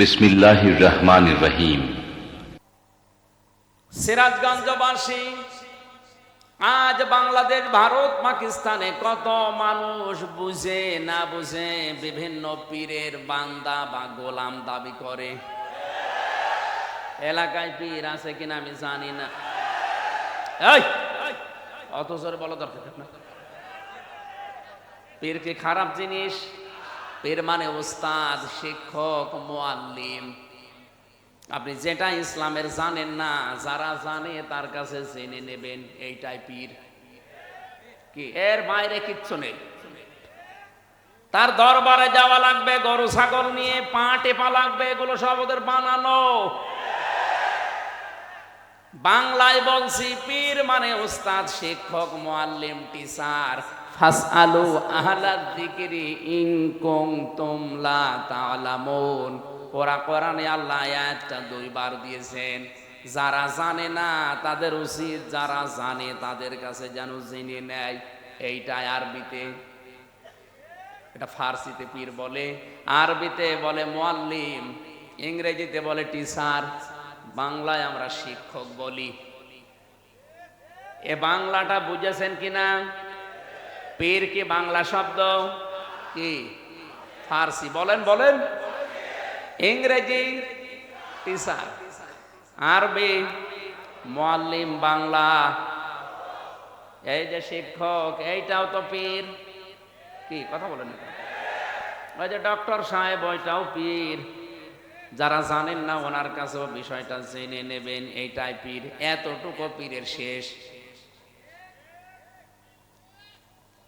বিসমিল্লাহির রহিম। সিরাজগঞ্জবাসী, আজ বাংলাদেশ, ভারত, পাকিস্তানে কত মানুষ বুঝে না বুঝে বিভিন্ন পীরের বান্দা বা গোলাম দাবি করে? এলাকায় পীর আছে কিনা আমি জানি না। অত জোরে বলা দরকার পীর কি খারাপ জিনিস পীর মানে ওস্তাদ, শিক্ষক মোয়াল্লিম আপনি যেটা ইসলামের জানেন না, যারা জানে তার কাছে জেনে নেবেন, এইটাই পীর। কি? এর বাইরে কিচ্ছু নেই। তার দরবারে যাওয়া লাগবে, গরু, ছাগল নিয়ে পা টেপা লাগবে, এগুলো সব ওদের বানানো। বাংলায় বলছি, পীর মানে উস্তাদ শিক্ষক মোয়াল্লিম টিচার। ফাসআলু আহলা যিকরি ইন কুনতুম লা তা'লামুন ওরা কোরআনে আল্লাহ আয়াতটা দুইবার দিয়েছেন, যারা জানে না তাদের উচিত, যারা জানে তাদের কাছে যেন জেনে নেয়। এইটাই আরবিতে, এটা ফার্সিতে পীর বলে, আরবিতে বলে মোয়াল্লিম ইংরেজিতে বলে টিচার, বাংলায় আমরা শিক্ষক বলি। এ বাংলাটা বুঝেছেন কিনা? পীর কি বাংলা শব্দ? কি? ফার্সি। বলেন বলেন। ইংরেজি টিচার। আরবি মোয়াল্লিম বাংলা। এই যে শিক্ষক এইটাও তো পীর। কি? কথা বলেন। ওই যে ডক্টর সাহেব ওইটাও পীর। যারা জানেন না ওনার কাছেও বিষয়টা জেনে নেবেন এইটাই পীর। এতটুকু পীরের শেষ।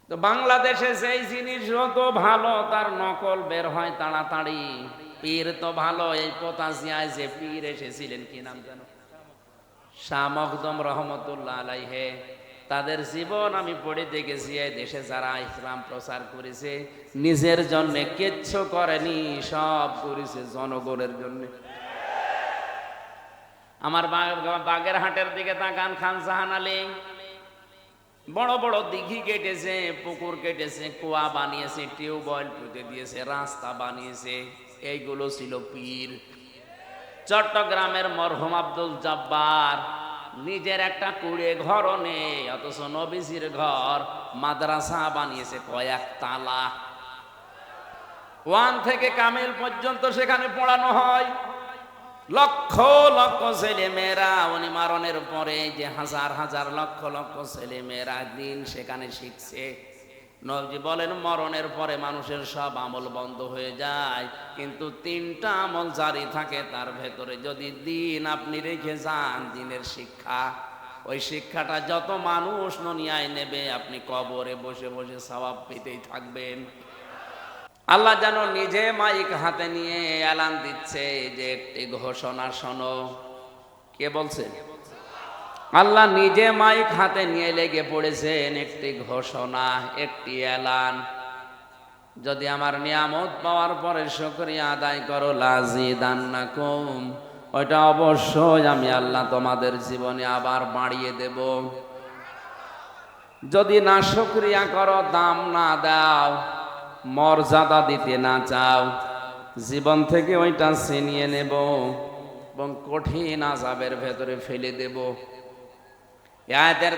তো বাংলাদেশে যেই জিনিস যত ভালো তার নকল বের হয় তাড়াতাড়ি। পীর তো ভালো, এই পোতাসিয়ায় যে পীর এসেছিলেন, কি নাম জানো শাহ মখদম রহমতুল্লাহ আলাইহে। তাদের জীবন আমি পড়ে দেখেছি, এই দেশে যারা ইসলাম প্রচার করেছে, নিজের জন্য কিচ্ছু করেনি, সব করেছে জনগণের জন্য। আমার বাগের হাটের দিকে তাকান খান জাহান আলী। বড় বড় দিঘি কেটেছে, পুকুর কেটেছে, কুয়া বানিয়েছে টিউবওয়েল পুঁতে দিয়েছে, রাস্তা বানিয়েছে, এইগুলো ছিল পীর। চট্টগ্রামের মরহুম আব্দুল জব্বার নিজের একটা কুড়ে ঘরও নেই, অথচ নবীজির ঘর মাদ্রাসা বানিয়েছে কয়েক তালা। ওয়ান থেকে কামিল পর্যন্ত সেখানে পড়ানো হয়। লক্ষ লক্ষ ছেলে মেয়েরা উনি মারণের পরে যে হাজার হাজার লক্ষ লক্ষ ছেলে মেয়েরা দিন সেখানে শিখছে। নবজি বলেন, মরণের পরে মানুষের সব আমল বন্ধ হয়ে যায়, কিন্তু তিনটা আমল জারি থাকে, তার ভেতরে যদি দিন আপনি রেখে যান দিনের শিক্ষা। ওই শিক্ষাটা যত মানুষ ননিয়ায় নেবে, আপনি কবরে বসে বসে সবাব পেতেই থাকবেন। আল্লাহ যেন নিজে মাইক হাতে নিয়ে এলান দিচ্ছে যে একটি ঘোষণা শোনো। কে বলছে? আল্লাহ নিজে মাইক হাতে নিয়ে লেগে পড়েছেন একটি ঘোষণা, একটি এলান যদি আমার নিয়ামত পাওয়ার পরে শুকরিয়া আদায় করো, লাজি দান্না কম। ওইটা অবশ্যই আমি আল্লাহ তোমাদের জীবনে আবার বাড়িয়ে দেব। যদি না শুকরিয়া করো, দাম না দাও। মর্যাদা দিতে না চাও। জীবন থেকে ওইটা ছিনিয়ে নেব এবং কঠিন আজাবের ভেতরে ফেলে দেব। আয়াতের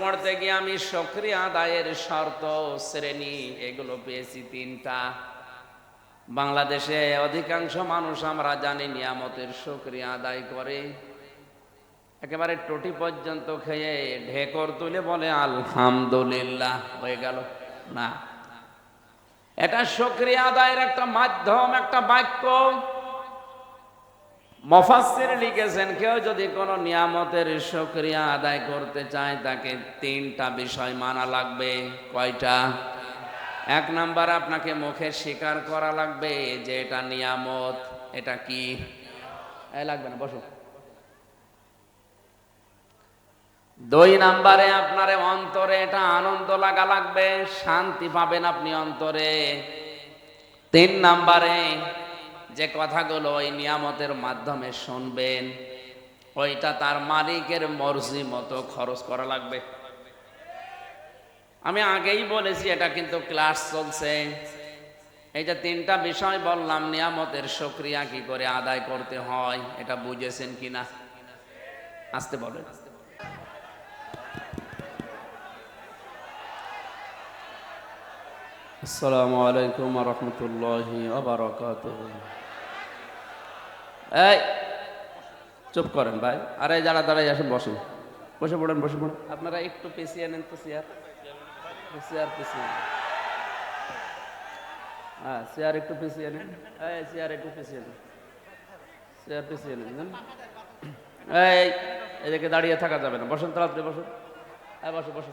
পড়তে গিয়ে আমি সক্রিয় আদায়ের শর্ত, শ্রেণি, এগুলো পেয়েছি তিনটা। বাংলাদেশে অধিকাংশ মানুষ আমরা জানি নিয়ামতের সক্রিয় আদায় করে। একেবারে টটি পর্যন্ত খেয়ে ঢেকর তুলে বলে, আলহামদুলিল্লাহ। হয়ে গেল। না। এটা সক্রিয় আদায়ের একটা মাধ্যম, একটা বাক্য। মফাসির লিখেছেন, কেউ যদি কোনো নিয়ামতের সক্রিয়া আদায় করতে চায়, তাকে তিনটা বিষয় মানা লাগবে। কয়টা? এক নাম্বার, আপনাকে মুখে স্বীকার করা লাগবে যে এটা নিয়ামত, এটা কি? লাগবে না, বসো। দুই নাম্বারে আপনার অন্তরে এটা আনন্দ লাগা লাগবে, শান্তি পাবেন আপনি অন্তরে। তিন নাম্বারে যে কথাগুলো ওই নিয়ামতের মাধ্যমে শুনবেন, ওইটা তার মালিকের মর্জি মতো খরচ করা লাগবে। আমি আগেই বলেছি, এটা কিন্তু ক্লাস চলছে। এই যে তিনটা বিষয় বললাম, নিয়ামতের সক্রিয়া কি করে আদায় করতে হয়, এটা বুঝেছেন কিনা? আসতে বলেন। আসসালামু আলাইকুম রহমতুল্লাহি এই, চুপ করেন ভাই। আরে যারা দাঁড়াই আসেন, বসেন। বসে পড়েন বসে পড়েন। আপনারা একটু পেছিয়ে নেন তো চেয়ার চেয়ার পেছিয়ে। হ্যাঁ চেয়ার একটু পেছিয়ে নেন। এই চেয়ার একটু পেছিয়ে নেন। চেয়ার পেছিয়ে নেন? এই এদিকে দাঁড়িয়ে থাকা যাবে না। বসেন, তাড়াতাড়ি বসুন। হ্যাঁ বসো বসো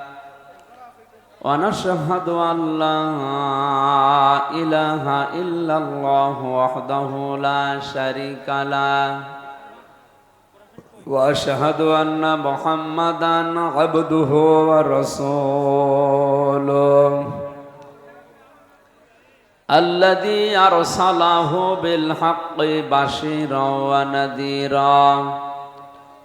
ونشهد أن لا إله إلا الله وحده لا شريك له وأشهد أن محمدا عبده ورسوله الذي أرسله بالحق بشيرا ونذيرا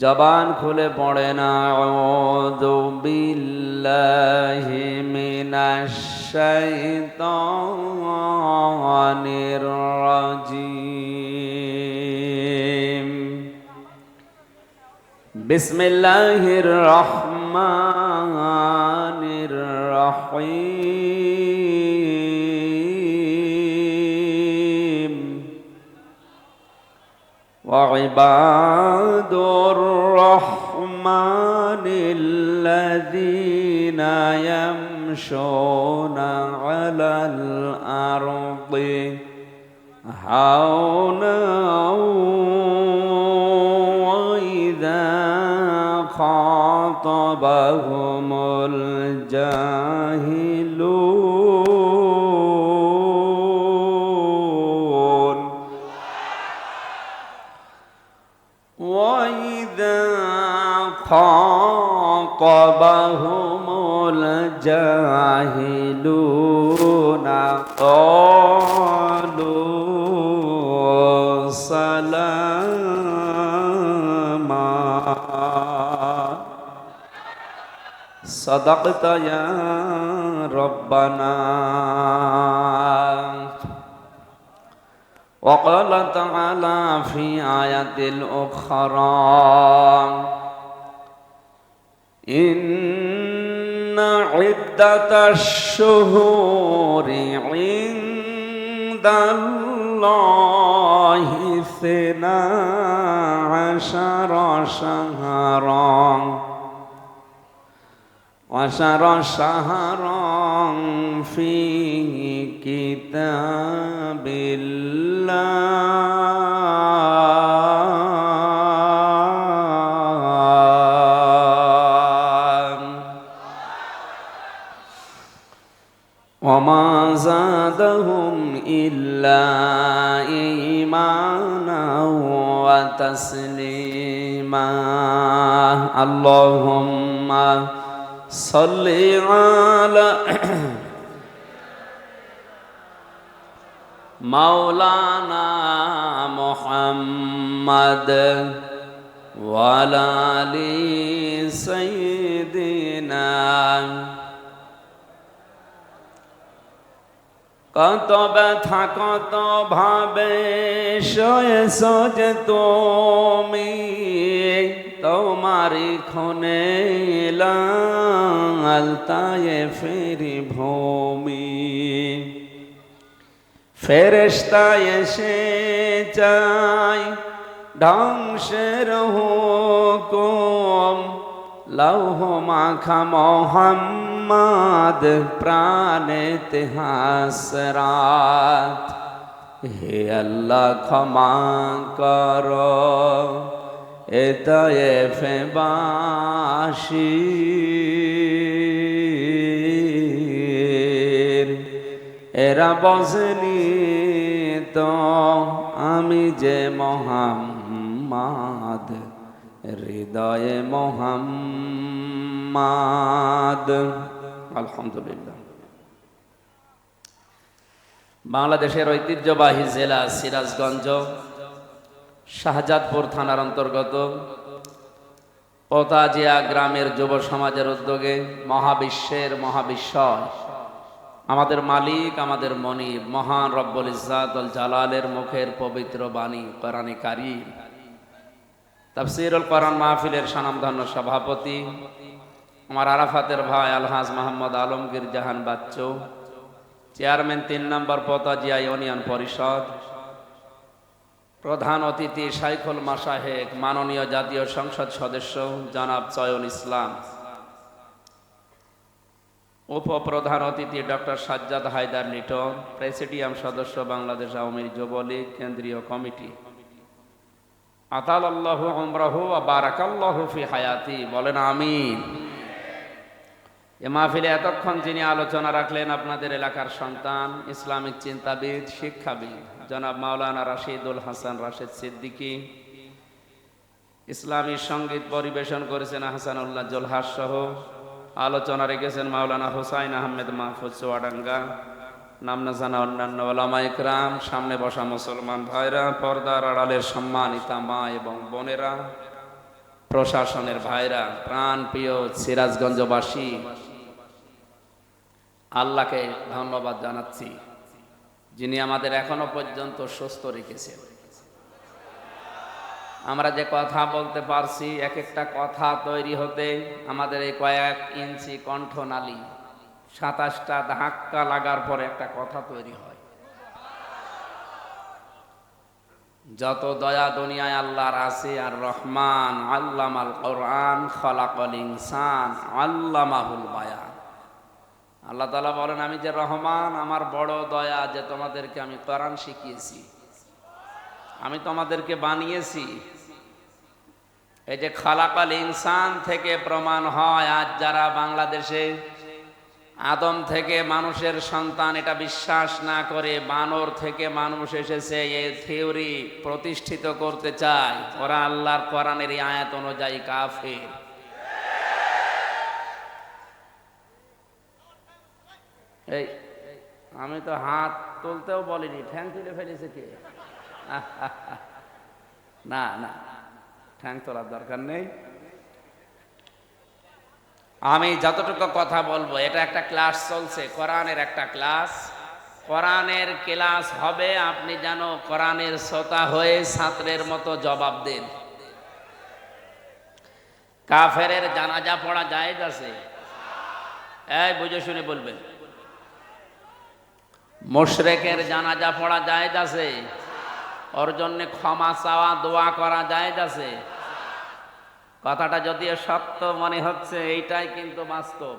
জবান খুলে পড়ে না। বিল্লাহি মিনাশ শাইতানির বিসমিল্লাহির রহমানির রহিম। وعباد الرحمن الذين يمشون على الأرض هونا وإذا خاطبهم الجاهلون. الجاهلون قالوا سلاما. صدقت يا ربنا. وقال تعالى في آية الأخرى إن عدة الشهور عند الله اثنا عشر شهرا. عشر شهرا في كتاب الله. زادهم إلا إيمانا وتسليما. اللهم صل على مولانا محمد وعلى آل سيدنا কত ব্যথা, কত ভাবে শয়েছ যে তুমি তোমারি খনে লালতায় ফেরি ভূমি। ফেরেস্তায় এসে চাই, ধ্বংসের হুকুম, লৌহ মাখা মোহাম্মদ প্রাণে হাসরাত হে আল্লাহ ক্ষমা কর এতয়ে ফেবাসী। এরা বসেনি তো আমি যে মোহাম্মদ, হৃদয়ে মোহাম্মদ। আলহামদুলিল্লাহ। বাংলাদেশের ঐতিহ্যবাহী জেলা সিরাজগঞ্জ, শাহজাদপুর থানার অন্তর্গত পোতাজিয়া গ্রামের যুব সমাজের উদ্যোগে মহাবিশ্বের মহাবিশ্বয়। আমাদের মালিক, আমাদের মনিব, মহান রব্বুল ইজাতুল জালালের মুখের পবিত্র বাণী, কোরআনে কারিম। তাফসিরুল কোরআন মাহফিলের স্বনামধন্য সভাপতি আমার আরাফাতের ভাই আলহাজ মোহাম্মদ আলমগীর জাহান বাচ্চু, চেয়ারম্যান তিন নম্বর পতাজিয়া ইউনিয়ন পরিষদ, প্রধান অতিথি শাইখুল মাসাহেক মাননীয় জাতীয় সংসদ সদস্য জনাব চয়ন ইসলাম, উপপ্রধান অতিথি ডক্টর সাজ্জাদ হায়দার লিটন, প্রেসিডিয়াম সদস্য বাংলাদেশ আওয়ামী যুবলীগ, কেন্দ্রীয় কমিটি। আতাল আল্লাহ আমরাহু বারাকাল্লাহু ফি হায়াতি, বলেন আমিন। এ মাহফিলে এতক্ষণ যিনি আলোচনা রাখলেন আপনাদের এলাকার সন্তান, ইসলামিক চিন্তাবিদ, শিক্ষাবিদ, জনাব মাওলানা রাশিদুল হাসান রাশেদ সিদ্দিকী, ইসলামী সংগীত পরিবেশন করেছেন হাসানুল্লাহ জোলহাস সহ, আলোচনা রেখেছেন মাওলানা হুসাইন আহমেদ মাহফুজ চুয়াডাঙ্গা। নাম না জানা অন্যান্য ওলামা ইকরাম সামনে বসা মুসলমান ভাইরা, পর্দার আড়ালের সম্মানিতা মা এবং বোনেরা, প্রশাসনের ভাইরা প্রাণ প্রিয় সিরাজগঞ্জবাসী আল্লাহকে ধন্যবাদ জানাচ্ছি, যিনি আমাদের এখনও পর্যন্ত সুস্থ রেখেছেন। আমরা যে কথা বলতে পারছি, এক একটা কথা তৈরি হতে আমাদের এই কয়েক ইঞ্চি কণ্ঠনালী সাতাশটা ধাক্কা লাগার পরে একটা কথা তৈরি হয়। যত দয়া দুনিয়ায় আল্লাহর আছে আর রহমান আল্লাম আল কোরআন খলাকল ইনসান, আল্লামাহুল বায়ান। আল্লাহ তালা বলেন, আমি যে রহমান, আমার বড় দয়া যে তোমাদেরকে আমি কোরআন শিখিয়েছি, আমি তোমাদেরকে বানিয়েছি। এই যে খালাকাল ইনসান থেকে প্রমাণ হয়, আজ যারা বাংলাদেশে আদম থেকে মানুষের সন্তান, এটা বিশ্বাস না করে বানর থেকে মানুষ এসেছে এই থিওরি প্রতিষ্ঠিত করতে চায়। ওরা আল্লাহর কোরআনের আয়াত অনুযায়ী কাফের। এই, আমি তো হাত তুলতেও বলিনি, ঠ্যাং তুলে ফেলেছে কে? না না, ঠ্যাং তোলার দরকার নেই। আমি যতটুকু কথা বলব, এটা একটা ক্লাস চলছে, কোরআনের একটা ক্লাস। কোরআনের ক্লাস হবে, আপনি যেন কোরআনের শ্রোতা হয়ে ছাত্রের মতো জবাব দেন। কাফেরের জানাজা পড়া যায় আছে? এই, বুঝে শুনে বলবেন। মোশরেকের জানাজা পড়া যায় আছে? ওর জন্য ক্ষমা চাওয়া, দোয়া করা যায় আছে? কথাটা যদিও সত্য মনে হচ্ছে, এইটাই কিন্তু বাস্তব।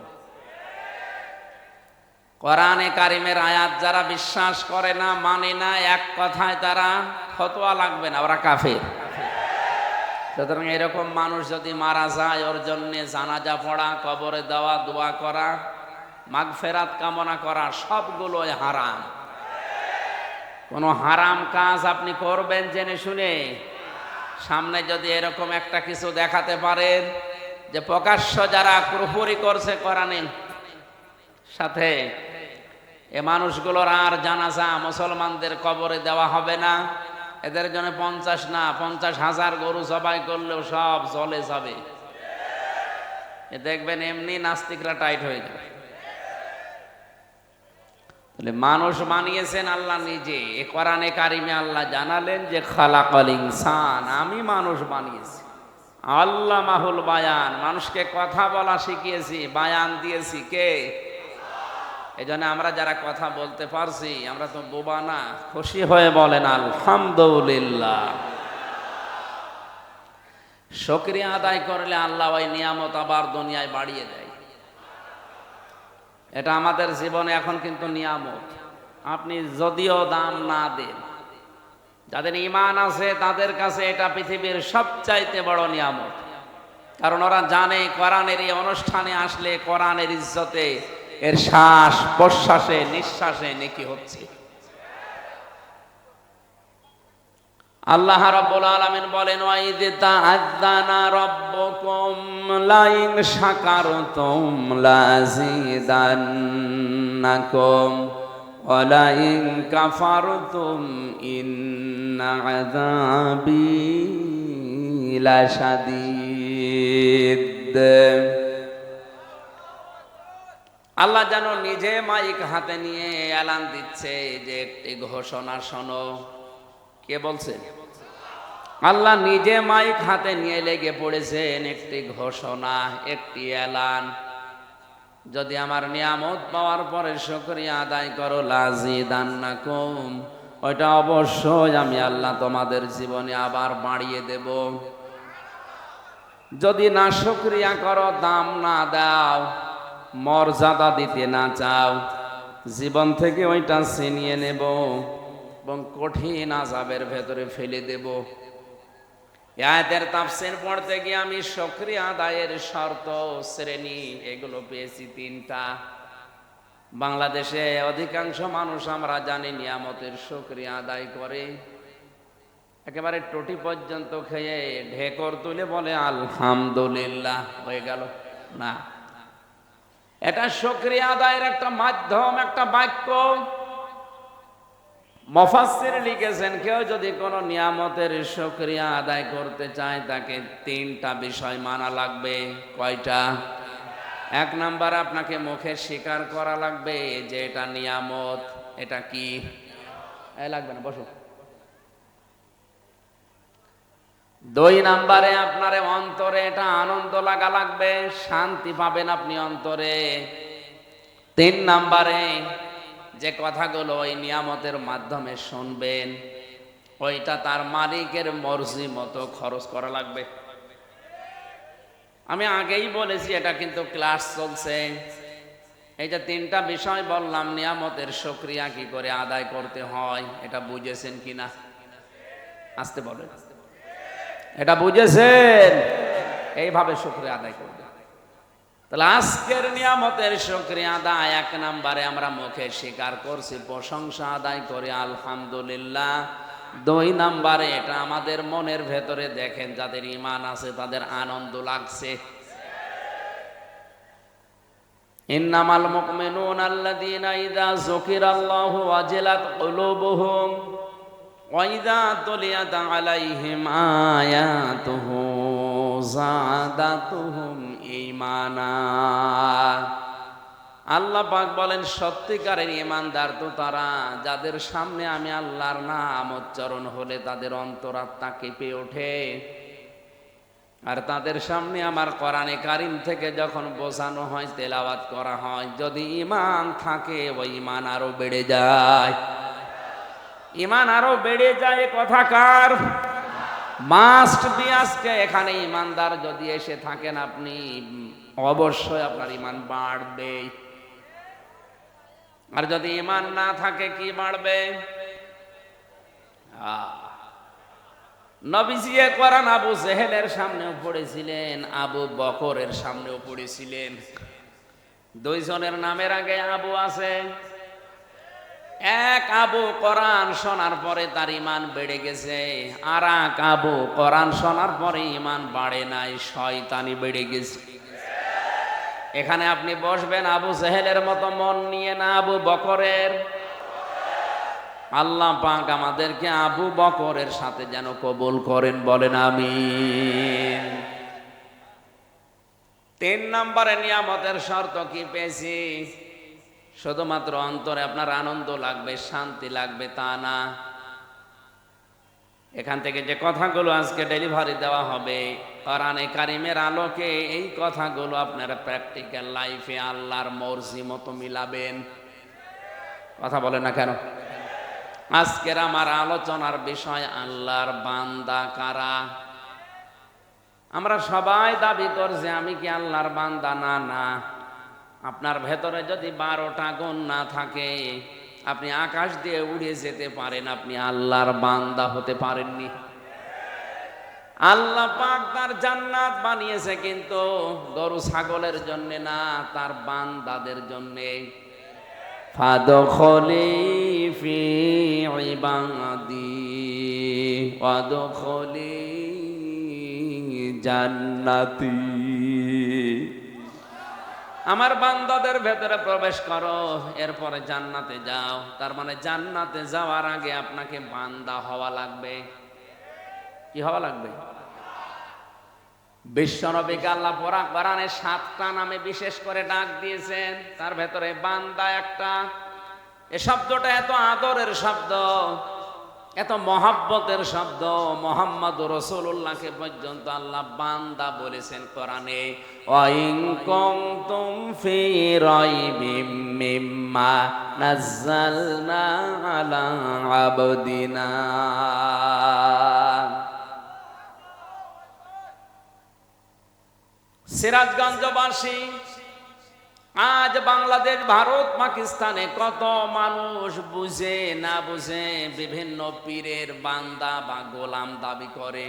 কোরআনে কারিমের আয়াত যারা বিশ্বাস করে না মানে না, এক কথায় তারা ফতোয়া লাগবে না, ওরা কাফের। সুতরাং এরকম মানুষ যদি মারা যায়, ওর জন্য জানাজা পড়া, কবরে দেওয়া, দোয়া করা মাগফেরাত কামনা করা সবগুলোই হারাম। কোনো হারাম কাজ আপনি করবেন জেনে শুনে। সামনে যদি এরকম একটা কিছু দেখাতে পারেন যে প্রকাশ্য যারা কুরপুরি করছে কোরআনের সাথে এ মানুষগুলোর আর জানাজা মুসলমানদের কবরে দেওয়া হবে না। এদের জন্য পঞ্চাশ না, পঞ্চাশ হাজার গরু সবাই করলেও সব জলে যাবে। দেখবেন এমনি নাস্তিকরা টাইট হয়ে যাবে। তাহলে মানুষ বানিয়েছেন আল্লাহ নিজে। এ কোরআনে কারিমে আল্লাহ জানালেন যে, খালাকাল ইনসান, আমি মানুষ বানিয়েছি। আল্লাহ মাহুল বায়ান, মানুষকে কথা বলা শিখিয়েছি, বায়ান দিয়েছি কে? এই জন্য আমরা যারা কথা বলতে পারছি, আমরা তো বোবা না, খুশি হয়ে বলেন, আলহামদুলিল্লাহ। সক্রিয় আদায় করলে আল্লাহ ওই নিয়ামত আবার দুনিয়ায় বাড়িয়ে দেয়। এটা আমাদের জীবনে এখন কিন্তু নিয়ামত। আপনি যদিও দাম না দেন, যাদের ইমান আছে তাদের কাছে এটা পৃথিবীর সবচাইতে বড় নিয়ামত। কারণ ওরা জানে কোরআনের এই অনুষ্ঠানে আসলে কোরআনের ইজ্জতে এর শ্বাস প্রশ্বাসে নিঃশ্বাসে নেকি হচ্ছে। আল্লাহ রাব্বুল আলামিন বলেন ওয়াইদ তাআযানা রাব্বুকুম লাইন শাকারতুম লাযিদান্নাকুম ওয়ালাইন কাফারতুম ইন্না আযাবি লাশাদীদ. আল্লাহ যেন নিজে মাইক হাতে নিয়ে এলান দিচ্ছে যে একটি ঘোষণা শোনো। কে বলছে? আল্লাহ নিজে মাইক হাতে নিয়ে লেগে পড়েছেন একটি ঘোষণা, একটি এলান। যদি আমার নিয়ামত পাওয়ার পরে শুকরিয়া আদায় করো, লাজি দান্না কম ওইটা অবশ্যই আমি আল্লাহ তোমাদের জীবনে আবার বাড়িয়ে দেব। যদি না শুক্রিয়া করো, দাম না দাও, মর্যাদা দিতে না চাও, জীবন থেকে ওইটা ছিনিয়ে নেব এবং কঠিন আজাবের ভেতরে ফেলে দেব। আয়াতের তাফসির পড়তে গিয়ে আমি সক্রিয় আদায়ের শর্ত, শ্রেণি, এগুলো পেয়েছি তিনটা। বাংলাদেশে অধিকাংশ মানুষ আমরা জানি নিয়ামতের সক্রিয় আদায় করে। একেবারে টটি পর্যন্ত খেয়ে ঢেকর তুলে বলে, আলহামদুলিল্লাহ, হয়ে গেল। না। এটা সক্রিয় আদায়ের একটা মাধ্যম, একটা বাক্য। মফাসির লিখেছেন, কেউ যদি কোনো নিয়ামতের সক্রিয়া আদায় করতে চায়, তাকে তিনটা বিষয় মানা লাগবে। কয়টা? এক নাম্বার, আপনাকে মুখে স্বীকার করা লাগবে যে এটা নিয়ামত, এটা কি? লাগবে না, বসো। দুই নাম্বারে, আপনার অন্তরে এটা আনন্দ লাগা লাগবে, শান্তি পাবেন আপনি অন্তরে। তিন নাম্বারে যে কথাগুলো ওই নিয়ামতের মাধ্যমে শুনবেন, ওইটা তার মালিকের মর্জি মতো খরচ করা লাগবে। আমি আগেই বলেছি, এটা কিন্তু ক্লাস চলছে। এই যে তিনটা বিষয় বললাম, নিয়ামতের সক্রিয়া কি করে আদায় করতে হয়, এটা বুঝেছেন কিনা আসতে বলেন। এটা বুঝেছেন? এইভাবে শুক্রিয়া আদায় করবে তাহলে আজকের নিয়ামতের শুক্রিয়া আদায় এক নাম্বারে আমরা মুখে স্বীকার করছি, প্রশংসা আদায় করি, আলহামদুলিল্লাহ। দুই নাম্বারে এটা আমাদের মনের ভেতরে দেখেন যাদের ইমান আছে তাদের আনন্দ লাগছে। ইন্নামাল মুকমিনুন আল্লাযীনা ইযা যুকিরাল্লাহু ওয়াজিলাত কুলুবুহুম ওয়া ইযা তুলিয়াত আলাইহিম আয়াতুহু। জাদাতুহুম ঈমানা। আল্লাহ পাক বলেন, সত্যিকারের ইমানদার তো তারা যাদের সামনে আমি আল্লাহর নাম উচ্চারণ হলে তাদের অন্তরাত্মা কেঁপে ওঠে। আর তাদের সামনে আমার কোরআনে কারিম থেকে যখন বোঝানো হয়, তেলাওয়াত করা হয়, যদি ইমান থাকে, ওই ইমান আরও বেড়ে যায়। ইমান আরও বেড়ে যায় কথা কার? মাস্ট বি আজকে এখানে ইমানদার যদি এসে থাকেন আপনি, অবশ্যই আপনার ইমান বাড়বে। আর যদি ইমান না থাকে, কি বাড়বে? নবীজি কোরআন আবু জেহেলের সামনেও পড়েছিলেন, আবু বকরের সামনেও পড়েছিলেন। দুইজনের নামের আগে আবু আছে। এক আবু কোরআন শোনার পরে তার ইমান বেড়ে গেছে, আর এক আবু কোরআন শোনার পরে ইমান বাড়ে নাই, শয়তানি বেড়ে গেছে। এখানে আপনি বসবেন, আবু জেহেলের মতো মন নিয়ে না, আবু বকরের। আল্লাহ পাক আমাদেরকে আবু বকরের সাথে যেন কবুল করেন, বলেন আমি তিন নম্বরে নিয়ামতের শর্ত কি পেয়েছি? শুধুমাত্র অন্তরে আপনার আনন্দ লাগবে, শান্তি লাগবে, তা না। এখান থেকে যে কথাগুলো আজকে ডেলিভারি দেওয়া হবে, কোরআনে কারিমের আলোকে এই কথাগুলো আপনারা প্র্যাকটিক্যাল লাইফে আল্লাহর মর্জি মতো মিলাবেন। কথা বলে না কেন? আজকের আমার আলোচনার বিষয়, আল্লাহর বান্দা কারা? আমরা সবাই দাবি করছি, আমি কি আল্লাহর বান্দা? না না। আপনার ভেতরে যদি বারোটা গুণ না থাকে, আপনি আকাশ দিয়ে উড়ে যেতে পারেন, আপনি আল্লাহর বান্দা হতে পারেননি। আল্লাহ পাক তার জান্নাত বানিয়েছে, কিন্তু গরু ছাগলের জন্যে না, তার বান্দাদের জন্যে। ফাদখলি ফি জান্নাতি। আমার বান্দাদের ভেতরে প্রবেশ করো, এরপরে জান্নাতে যাও। তার মানে জান্নাতে যাওয়ার আগে আপনাকে বান্দা হওয়া লাগবে। কি হওয়া লাগবে? বিশ্বনবীকে আল্লাহ পরা কোরআনে সাতটা নামে বিশেষ করে ডাক দিয়েছেন। তার ভেতরে বান্দা একটা। এ শব্দটা এত আদরের শব্দ। এত মহাব্বতের শব্দ মোহাম্মদ রসুল্লাহকে পর্যন্ত আল্লাহ বান্দা বলেছেন কোরআনে সিরাজগঞ্জবাসী আজ বাংলাদেশ, ভারত, পাকিস্তানে কত মানুষ বুঝে না বুঝে বিভিন্ন পীরের বান্দা বা গোলাম দাবি করে।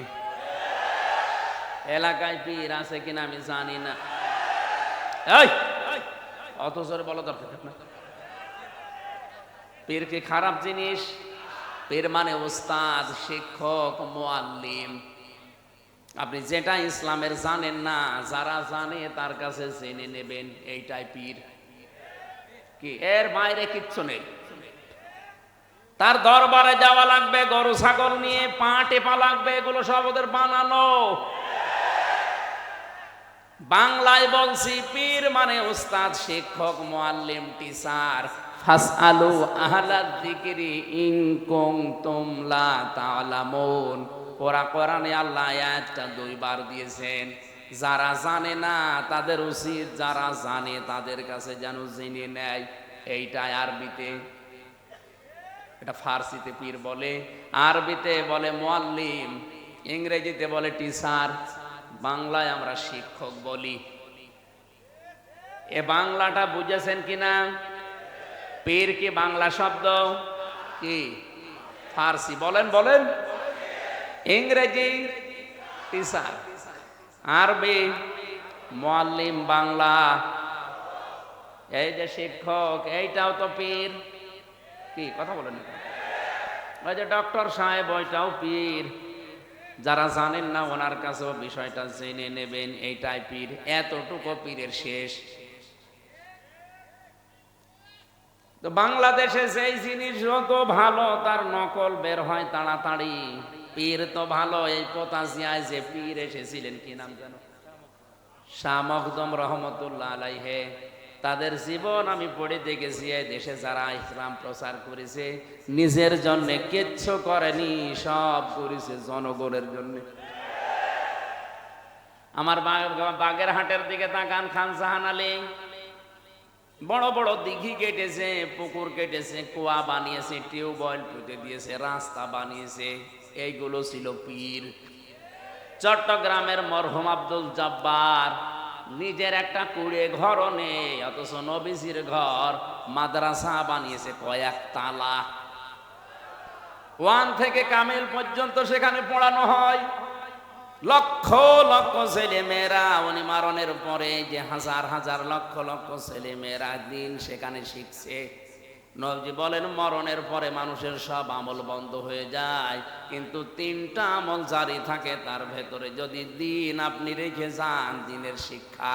এলাকায় পীর আছে কিনা আমি জানি না। অত জোরে বলো দরকার না পীর কি খারাপ জিনিস? পীর মানে ওস্তাদ, শিক্ষক মোয়াল্লিম আপনি যেটা ইসলামের জানেন না, যারা জানে তার কাছে জেনে নেবেন এইটাই পীর। কি? এর বাইরে কিচ্ছু নেই। তার দরবারে যাওয়া লাগবে, গরু, ছাগল নিয়ে, পা টেপা লাগবে, এগুলো সব ওদের বানানো। বাংলায় বলছি, পীর মানে উস্তাদ, শিক্ষক মোয়াল্লিম টিচার। ফাসআলু আহলা যিকরি ইন কুনতুম লা তা'লামুন ওরা কোরআনে আল্লাহ আয়াতটা দুইবার দিয়েছেন, যারা জানে না তাদের উচিত, যারা জানে তাদের কাছে যেন জেনে নেয়। এইটা আরবিতে, এটা ফার্সিতে পীর বলে, আরবিতে বলে মোয়াল্লিম, ইংরেজিতে বলে টিচার, বাংলায় আমরা শিক্ষক বলি। এ বাংলাটা বুঝেছেন কিনা পীর কি বাংলা শব্দ? কি? ফার্সি, বলেন বলেন। ইংরেজি টিচার, আরবি মোয়াল্লিম বাংলা। এই যে শিক্ষক, এইটাও তো পীর। কি, কথা বলেন ওই যে ডক্টর সাহেব, ওইটাও পীর। যারা জানেন না, ওনার কাছেও বিষয়টা জেনে নেবেন, এইটাই পীর। এতটুকু পীরের শেষ। তো বাংলাদেশে যেই জিনিস যত ভালো, তার নকল বের হয় তাড়াতাড়ি। পীর তো ভালো, এই পতাশিয়ায় যে পীর এসেছিলেন, কি নাম জানো শাহ মখদম রহমতুল্লাহ আলাইহে। তাদের জীবন আমি পড়ে দেখেছি, এই দেশে যারা ইসলাম প্রচার করেছে, নিজের জন্য কিচ্ছু করেনি, সব করেছে জনগণের জন্য। আমার বাগের হাটের দিকে তাকান খান জাহান আলী। বড় বড় দিঘি কেটেছে, পুকুর কেটেছে, কুয়া বানিয়েছে, টিউবওয়েল পুঁতে দিয়েছে, রাস্তা বানিয়েছে। এইগুলো ছিল পীর। চট্টগ্রামের মরহুম আব্দুল জব্বার নিজের একটা কুড়ে ঘরও নেই, অথচ নবীজির ঘর মাদ্রাসা বানিয়েছে কয়েক তালা। ওয়ান থেকে কামিল পর্যন্ত সেখানে পড়ানো হয়। লক্ষ লক্ষ ছেলে মেয়েরা উনি মারণের পরে যে হাজার হাজার লক্ষ লক্ষ ছেলে মেয়েরা দিন সেখানে শিখছে। নবজি বলেন, মরণের পরে মানুষের সব আমল বন্ধ হয়ে যায়। কিন্তু তিনটা আমল জারি থাকে, তার ভেতরে যদি দিন আপনি রেখে যান, দিনের শিক্ষা।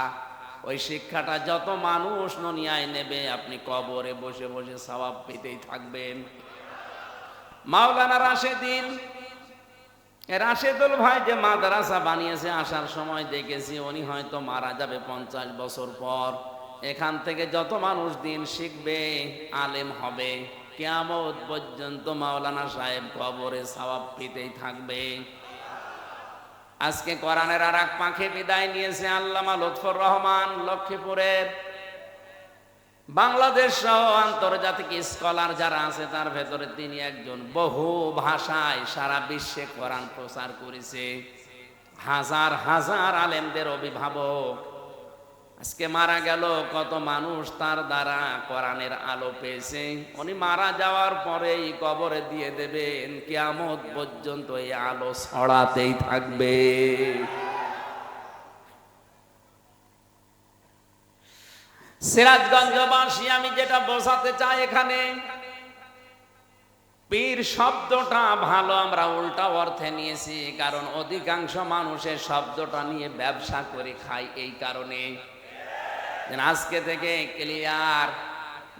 ওই শিক্ষাটা যত মানুষ ননিয়ায় নেবে, আপনি কবরে বসে বসে সবাব পেতেই থাকবেন। মাওলানা রাশেদিন, রাশেদুল ভাই যে মাদ্রাসা বানিয়েছে, আসার সময় দেখেছি, উনি হয়তো মারা যাবে পঞ্চাশ বছর পর। এখান থেকে যত মানুষ দিন শিখবে, আলেম হবে। কেয়ামত পর্যন্ত মাওলানা সাহেব কবরে সওয়াব পেতেই থাকবে। আজকে কোরআনের আর এক পাখি বিদায় নিয়েছে আল্লামা লুৎফর রহমান লক্ষ্মীপুরের। বাংলাদেশ সহ আন্তর্জাতিক স্কলার যারা আছে, তার ভেতরে তিনি একজন বহু ভাষায় সারা বিশ্বে কোরআন প্রচার করেছে। হাজার হাজার আলেমদের অভিভাবক। আজকে মারা গেল, কত মানুষ তার দ্বারা কোরআনের আলো পেয়েছে। উনি মারা যাওয়ার পরেই কবরে দিয়ে দেবেন, কিয়ামত পর্যন্ত এই আলো ছড়াতেই থাকবে। সিরাজগঞ্জবাসী, আমি যেটা বোঝাতে চাই এখানে, পীর শব্দটা ভালো, আমরা উল্টা অর্থে নিয়েছি, কারণ অধিকাংশ মানুষের শব্দটা নিয়ে ব্যবসা করে খায় এই কারণে। যেন আজকে থেকে ক্লিয়ার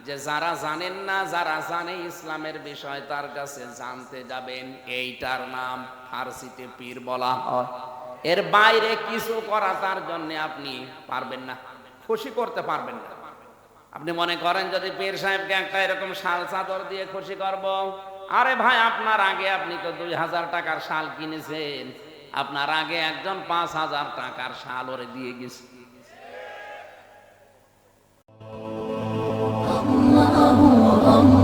যে যারা জানেন না, যারা জানে ইসলামের বিষয়, তার কাছে জানতে যাবেন, এইটার নাম ফার্সিতে পীর বলা হয়। এর বাইরে কিছু করা তার জন্য আপনি পারবেন না, খুশি করতে পারবেন না। আপনি মনে করেন যদি পীর সাহেবকে একটা এরকম শাল চাদর দিয়ে খুশি করব, আরে ভাই, আপনার আগে আপনি তো দুই হাজার টাকার শাল কিনেছেন, আপনার আগে একজন পাঁচ হাজার টাকার শাল ওরে দিয়ে গেছে। Allah